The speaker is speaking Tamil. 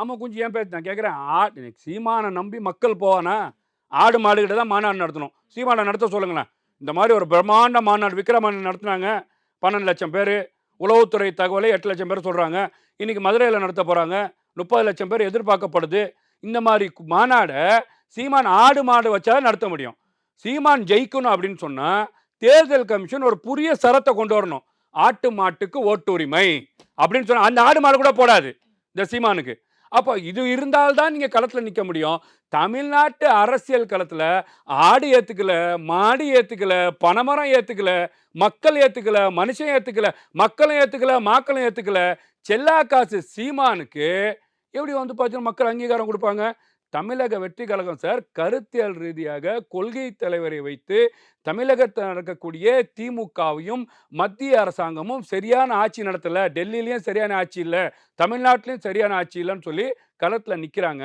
ஆமாம் குஞ்சு ஏன் பேச்சு நான் கேட்குறேன் ஆ சீமானை நம்பி மக்கள் போவானா ஆடு மாடுகிட்ட தான் மாநாடு நடத்தணும். சீமானை நடத்த சொல்லுங்களேன். இந்த மாதிரி ஒரு பிரம்மாண்ட மாநாடு விக்ரமன் நடத்துனாங்க. பன்னெண்டு லட்சம் பேர். உளவுத்துறை தகவலை எட்டு லட்சம் பேர் சொல்கிறாங்க இன்றைக்கி மதுரையில் நடத்த போகிறாங்க முப்பது லட்சம் பேர் எதிர்பார்க்கப்படுது. இந்த மாதிரி மாநாடை சீமான் ஆடு மாடு வச்சா நடத்த முடியும். சீமான் ஜெயிக்கணும் அப்படின்னு சொன்னால் தேர்தல் கமிஷன் ஒரு புதிய சரத்தை கொண்டு வரணும். ஆட்டு மாட்டுக்கு ஓட்டு உரிமை அப்படின்னு சொன்னால் அந்த ஆடு மாடு கூட போடாது. இந்த சீமானுக்கு. அப்போ இது இருந்தால்தான் நீங்கள் களத்தில் நிற்க முடியும். தமிழ்நாட்டு அரசியல் களத்தில் ஆடு ஏற்றுக்கல மாடு ஏற்றுக்கல பனைமரம் ஏற்றுக்கல மக்கள் ஏற்றுக்கல மனுஷன் ஏற்றுக்கல மக்களும் ஏற்றுக்கல மாக்களும் ஏற்றுக்கல செல்லா காசு சீமானுக்கு எப்படி வந்து பார்த்தீங்கன்னா மக்கள் அங்கீகாரம் கொடுப்பாங்க? தமிழக வெற்றி கழகம் சார் கருத்தியல் ரீதியாக கொள்கை தலைவரை வைத்து தமிழகத்தில் நடக்கக்கூடிய திமுகவையும் மத்திய அரசாங்கமும் சரியான ஆட்சி நடத்தலை. டெல்லியிலையும் சரியான ஆட்சி இல்லை. தமிழ்நாட்டிலையும் சரியான ஆட்சி இல்லைன்னு சொல்லி களத்தில் நிற்கிறாங்க